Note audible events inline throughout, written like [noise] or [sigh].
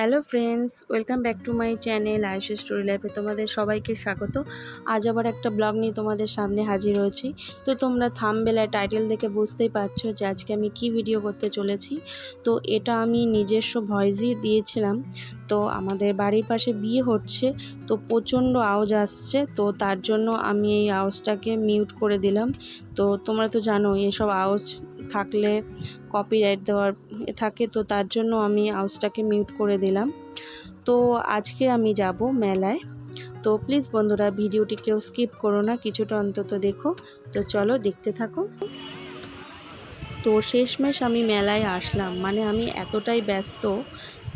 Hello friends, welcome back to my channel Ayush story লাইফে তোমাদের সবাইকে স্বাগত। আজ আবার একটা ব্লগ নিয়ে তোমাদের সামনে হাজির হয়েছি। তো তোমরা থামবেলায় টাইটেল দেখে বুঝতেই পারছ যে আজকে আমি কি ভিডিও করতে চলেছি। তো এটা আমি নিজস্ব ভয়েসই দিয়েছিলাম। তো আমাদের বাড়ির পাশে বিয়ে হচ্ছে, তো প্রচণ্ড আওয়াজ আসছে, তো তার জন্য আমি এই আওয়াজটাকে মিউট করে দিলাম। তো তোমরা তো জানো এসব আওয়াজ থাকলে কপিরাইট দেওয়ার থাকে, তো তার জন্য আমি আওয়াজটাকে মিউট করে দিলাম। তো আজকে আমি যাব মেলায়। তো প্লিজ বন্ধুরা ভিডিওটি কেউ স্কিপ করো না, কিছুটা অন্তত দেখো। তো চলো দেখতে থাকো। তো শেষমেশ আমি মেলায় আসলাম। মানে আমি এতটাই ব্যস্ত,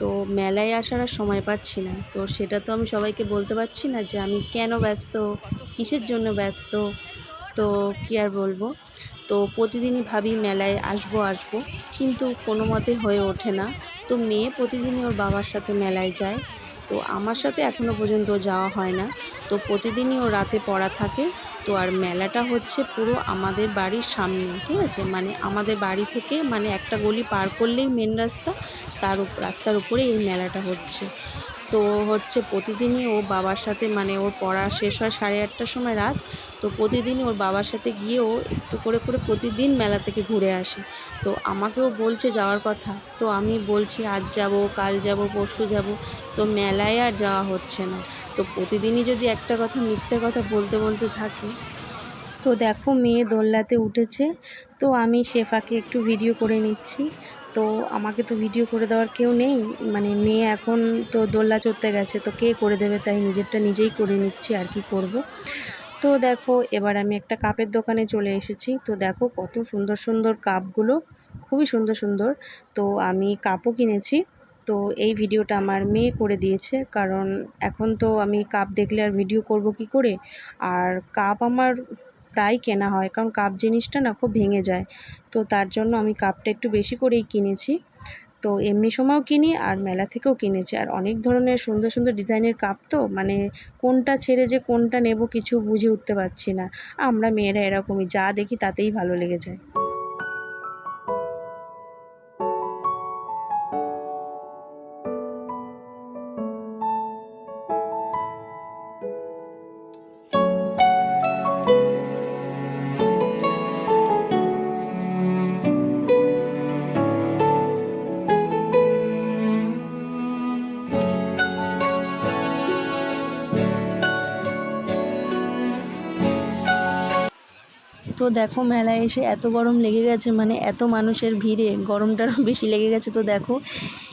তো মেলায় আসার আর সময় পাচ্ছি না। তো সেটা তো আমি সবাইকে বলতে পারছি না যে আমি কেন ব্যস্ত, কিসের জন্য ব্যস্ত, তো কী আর বলব? তো প্রতিদিনই ভাবি মেলায় আসব আসব। কিন্তু কোনো মতে হয়ে ওঠে না। তো মেয়ে প্রতিদিনই ওর বাবার সাথে মেলায় যায়। তো আমার সাথে এখনও পর্যন্ত যাওয়া হয় না। তো প্রতিদিনই ও রাতে পড়া থাকে। তো আর মেলাটা হচ্ছে পুরো আমাদের বাড়ির সামনে, ঠিক আছে? মানে আমাদের বাড়ি থেকে মানে একটা গলি পার করলেই মেন রাস্তা। তার রাস্তার উপরে এই মেলাটা হচ্ছে। তো হচ্ছে প্রতিদিনই ও বাবার সাথে মানে ওর পড়া শেষ হয় সাড়ে আটটার সময় রাত, তো প্রতিদিনই ওর বাবার সাথে গিয়ে ও একটু করে করে প্রতিদিন মেলা থেকে ঘুরে আসে। তো আমাকেও বলছে যাওয়ার কথা, তো আমি বলছি আজ যাব, কাল যাব, পরশু যাব, তো মেলায় আর যাওয়া হচ্ছে না। তো প্রতিদিনই যদি একটা কথা মিথ্যে কথা বলতে বলতে থাকি, তো দেখো মেয়ে দোলনাতে উঠেছে, তো আমি শেফাকে একটু ভিডিও করে নিচ্ছি। তো আমাকে তো ভিডিও করে দেওয়ার কেউ নেই। মানে মেয়ে এখন তো দোলনা চড়তে গেছে, তো কে করে দেবে? তাই নিজেরটা নিজেই করে নিচ্ছি, আর কি করব। তো দেখো, এবার আমি একটা কাপের দোকানে চলে এসেছি। তো দেখো কত সুন্দর সুন্দর কাপগুলো, খুবই সুন্দর সুন্দর। তো আমি কাপও কিনেছি। তো এই ভিডিওটা আমার মেয়ে করে দিয়েছে, কারণ এখন তো আমি কাপ দেখলে আর ভিডিও করব কি করে? আর কাপ আমার প্রায় কেনা হয়। কারণ কাপ জিনিসটা না খুব ভেঙে যায়। তো তার জন্য আমি কাপটা একটু বেশি করেই কিনেছি। তো এমনি সময়ও কিনি আর মেলা থেকেও কিনেছি। আর অনেক ধরনের সুন্দর সুন্দর ডিজাইনের কাপ তো মানে কোনটা ছেড়ে যে কোনটা নেব কিছু বুঝে উঠতে পারছি না। আমরা মেয়েরা এরকমই, যা দেখি তাতেই ভালো লেগে যায়। তো দেখো মেলায় এসে এত গরম লেগে গেছে মানে এত মানুষের ভিড়ে, গরমটারও [laughs] বেশি লেগে গেছে তো দেখো।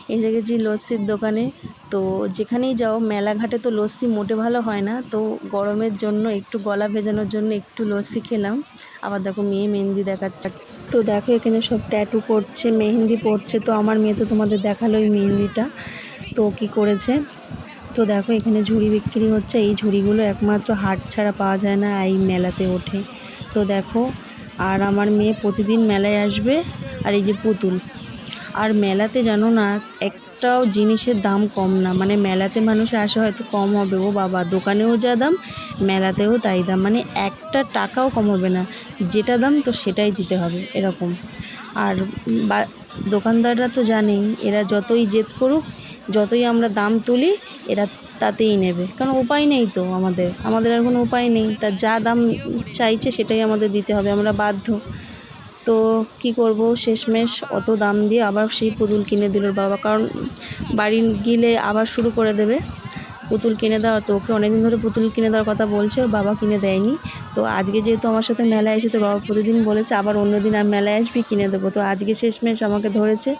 এসে গেছি লস্যির দোকানে। তো যেখানেই যাও, মেলাঘাটে তো লস্যি মোটে ভালো হয় না, তো গরমের জন্য একটু গলা ভেজানোর জন্য একটু লস্যি খেলাম। আবার দেখো মেয়ে মেহেন্দি দেখাচ্ছে। তো দেখো এখানে সব ট্যাটু করছে, মেহেন্দি পড়ছে তো আমার মেয়ে তো তোমাদের দেখাল এই মেহেন্দিটা। তো কি করেছে? তো দেখো এখানে ঝুড়ি বিক্রি হচ্ছে, এই ঝুড়িগুলো একমাত্র হাট ছাড়া পাওয়া যায় না, এই মেলাতে ওঠে। তো দেখো আর আমার মেয়ে প্রতিদিন মেলায় আসবে আর এই যে পুতুল। আর মেলাতে জানো না, একটাও জিনিসের দাম কম না। মানে মেলাতে মানুষ আসে হয়তো কম হবে। ও বাবা, দোকানেও যা দাম, মেলাতেও তাই দাম। মানে একটা টাকাও কম হবে না। যেটা দাম তো সেটাই দিতে হবে, এরকম। আর বা, দোকানদাররা তো জানেই, এরা যতই জেদ করুক, যতই আমরা দাম তুলি, এরা তাতেই নেবে। কারণ উপায় নেই তো আমাদের। আমাদের আর কোনো উপায় নেই। তা যা দাম চাইছে, সেটাই আমাদের দিতে হবে। আমরা বাধ্য। তো কি করব? শেষমেশ অত দাম দিয়ে আবার সেই পুতুল কিনে দিল বাবা। কারণ বাড়ি গেলে আবার শুরু করে দেবে। পুতুল কিনে দেওয়া তো ওকে অনেকদিন ধরে পুতুল কিনে দেওয়ার কথা বলছে বাবা কিনে দেয়নি। তো আজকে যেহেতু আমার সাথে মেলায় এসে তো বাবা প্রতিদিন বলেছে আবার অন্য দিন আর মেলায় আসবি, কিনে দেবো। তো আজকে শেষমেশ আমাকে ধরেছে,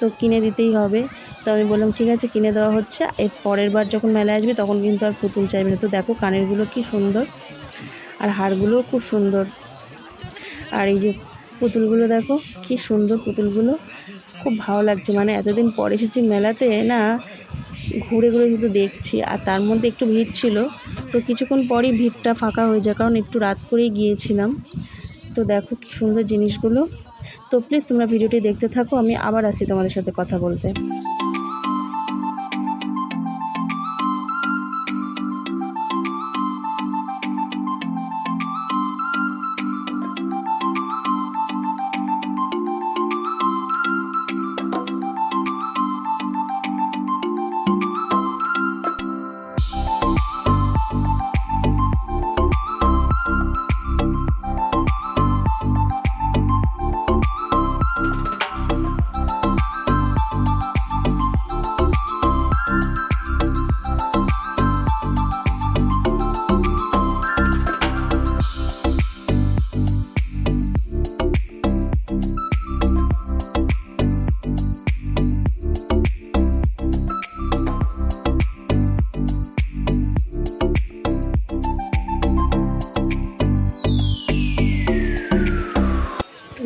তো কিনে দিতেই হবে। তো আমি বললাম, ঠিক আছে, কিনে দেওয়া হচ্ছে। এর পরের বার যখন মেলায় আসবি, তখন কিন্তু আর পুতুল চাইবে না। তো দেখো কানেরগুলো কি সুন্দর, আর হারগুলোও খুব সুন্দর। আর এই যে পুতুলগুলো দেখো, কি সুন্দর পুতুলগুলো। খুব ভালো লাগছে মানে এতদিন পরে এসেছি মেলাতে, না ঘুরে ঘুরে শুধু দেখছি, আর তার মধ্যে একটু ভিড় ছিল। তো কিছুক্ষণ পরই ভিড়টা ফাঁকা হয়ে যায়, কারণ একটু রাত করেই গিয়েছিলাম। তো দেখো কি সুন্দর জিনিসগুলো। তো প্লিজ তোমরা ভিডিওটি দেখতে থাকো, আমি আবার আসি তোমাদের সাথে কথা বলতে।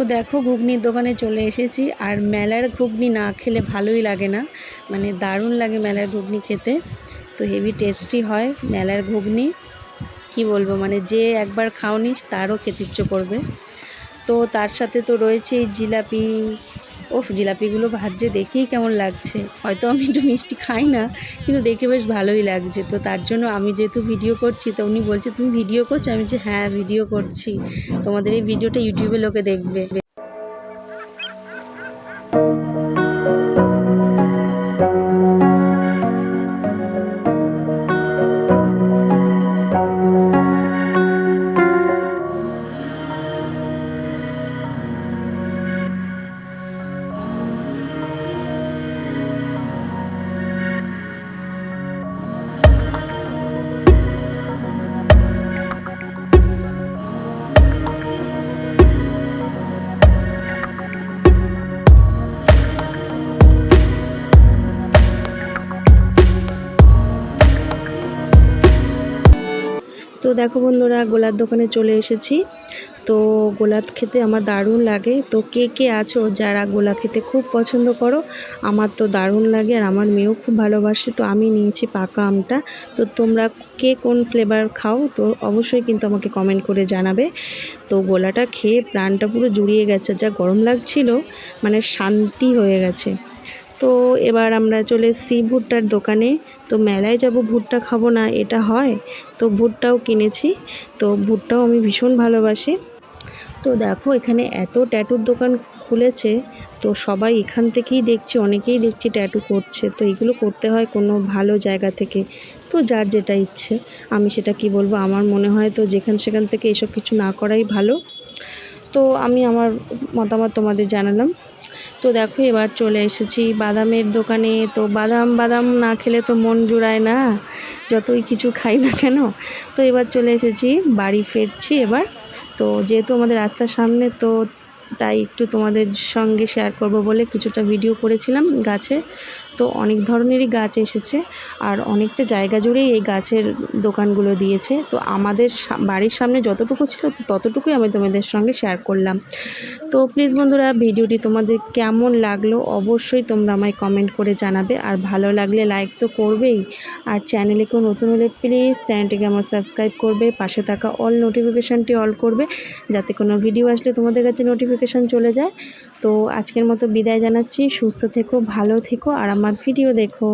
দেখো, ঘুগনির দোকানে চলে এসেছি। আর মেলার ঘুগনি না খেলে ভালোই লাগে না। মানে দারুণ লাগে মেলার ঘুগনি খেতে। তো হেভি টেস্টি হয় মেলার ঘুগনি। কি বলব মানে যে একবার খাওনি, তারও খেতে ইচ্ছে করবে। তো তার সাথে তো রয়েছে জিলাপি ওফ, জিলাপিগুলো ভাজছে দেখেই কেমন লাগছে। হয়তো আমি একটু মিষ্টি খাই না, কিন্তু দেখে বেশ ভালোই লাগছে। তো তার জন্য আমি যেহেতু ভিডিও করছি, তো উনি বলছে, তুমি ভিডিও করছ? আমি যে হ্যাঁ ভিডিও করছি। তোমাদের এই ভিডিওটা ইউটিউবে লোকে দেখবে। তো দেখো বন্ধুরা, গোলার দোকানে চলে এসেছি। তো গোলা খেতে আমার দারুণ লাগে। তো কে কে আছো যারা গোলা খেতে খুব পছন্দ করো, আমার তো দারুণ লাগে আর আমার মেয়েও খুব ভালোবাসে। তো আমি নিয়েছি পাকা আমটা। তো তোমরা কে কোন ফ্লেভার খাও, তো অবশ্যই কিন্তু আমাকে কমেন্ট করে জানাবে। তো গোলাটা খেয়ে প্রাণটা পুরো জুড়িয়ে গেছে, যা গরম লাগছিল মানে শান্তি হয়ে গেছে। তো এবার আমরা চলে এসেছি ভুট্টার দোকানে। তো মেলায় যাব, ভুট্টা খাব না, এটা হয়। তো ভুট্টাও কিনেছি। তো ভুট্টাও আমি ভীষণ ভালোবাসি। তো দেখো, এখানে এত ট্যাটুর দোকান খুলেছে। তো সবাই এখান থেকেই দেখছি, অনেকেই দেখছি ট্যাটু করছে। তো এগুলো করতে হয় কোনো ভালো জায়গা থেকে। তো যার যেটা ইচ্ছে, আমি সেটা কি বলব? আমার মনে হয় তো যেখান সেখান থেকে এসব কিছু না করাই ভালো। তো আমি আমার মতামত তোমাদের জানালাম। তো দেখো, এবার চলে এসেছি বাদামের দোকানে। তো বাদাম বাদাম না খেলে তো মন জুড়ায় না, যতই কিছু খাই না কেন। তো এবার চলে এসেছি, বাড়ি ফিরছি এবার। তো যেহেতু আমাদের রাস্তার সামনে, তো তাই একটু তোমাদের সঙ্গে শেয়ার করব বলে কিছুটা ভিডিও করেছিলাম গাছে। তো অনেক ধরনেরই গাছ এসেছে আর অনেকটা জায়গা জুড়েই এই গাছের দোকানগুলো দিয়েছে। তো আমাদের বাড়ির সামনে যতটুকু ছিল তো ততটুকুই আমি তোমাদের সঙ্গে শেয়ার করলাম। তো প্লিজ বন্ধুরা, ভিডিওটি তোমাদের কেমন লাগল অবশ্যই তোমরা আমায় কমেন্ট করে জানাবে। আর ভালো লাগলে লাইক তো করবেই। আর চ্যানেলে কেউ নতুন হলে প্লিজ চ্যানেলটিকে আমার সাবস্ক্রাইব করবে, পাশে থাকা অল নোটিফিকেশানটি অল করবে, যাতে কোনো ভিডিও আসলে তোমাদের কাছে নোটিফিকেশান চলে যায়। তো আজকের মতো বিদায় জানাচ্ছি, সুস্থ থেকো, ভালো থেকো, আর আমার ভিডিও দেখো।